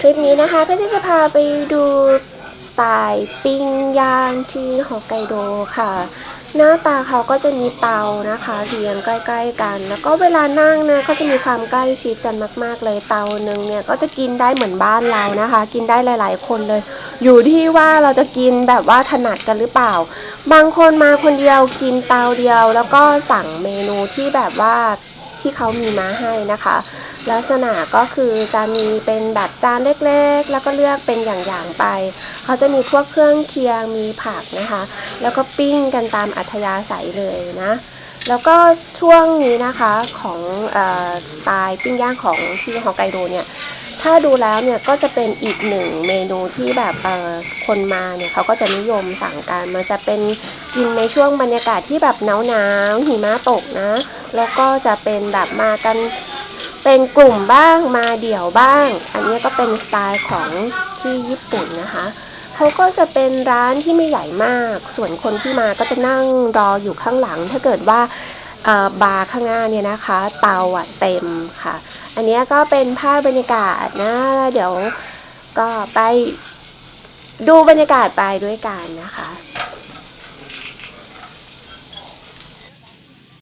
ทริปนี้นะคะก็จะพาไปดูสไตล์ปิ้งย่างที่ฮอกไกโดค่ะ หน้าตาเขาก็จะมีเตานะคะเรียงใกล้ๆกัน แล้วก็เวลานั่งนี่ยก็จะมีความใกล้ชิดกันมาก ๆ เลยเตาหนึ่งเนี่ยก็จะกินได้เหมือนบ้านเรานะคะ กินได้หลาย ๆ คนเลย อยู่ที่ว่าเราจะกินแบบว่าถนัดกันหรือเปล่า บางคนมาคนเดียวกินเตาเดียว แล้วก็สั่งเมนูที่แบบว่าที่เขามีมาให้นะคะ ลักษณะก็คือจะมีเป็นแบบจานเล็กๆ แล้วก็เลือกเป็นอย่างๆไป เขาจะมีพวกเครื่องเคียงมีผักนะคะ แล้วก็ปิ้งกันตามอัธยาศัยเลยนะ แล้วก็ช่วงนี้นะคะของออสไตล์ปิ้งย่างของที่ฮอกไกโดเนี่ยถ้าดูแล้วเนี่ยก็จะเป็นอีกหนึ่งเมนูที่แบบคนมาเนี่ยเขาก็จะนิยมสั่งกันมันจะเป็นกินในช่วงบรรยากาศที่แบบหนาวๆหิมะตกนะ แล้วก็จะเป็นแบบมากัน เป็นกลุ่มบ้างมาเดี่ยวบ้าง อันนี้ก็เป็นสไตล์ของที่ญี่ปุ่นนะคะเขาก็จะเป็นร้านที่ไม่ใหญ่มาก ส่วนคนที่มาก็จะนั่งรออยู่ข้างหลัง ถ้าเกิดว่าบาร์ข้างหน้าเนี่ยนะคะ เตาอะเต็มค่ะ อันนี้ก็เป็นภาพบรรยากาศนะแล้วเดี๋ยวก็ไปดูบรรยากาศไปด้วยกันนะคะ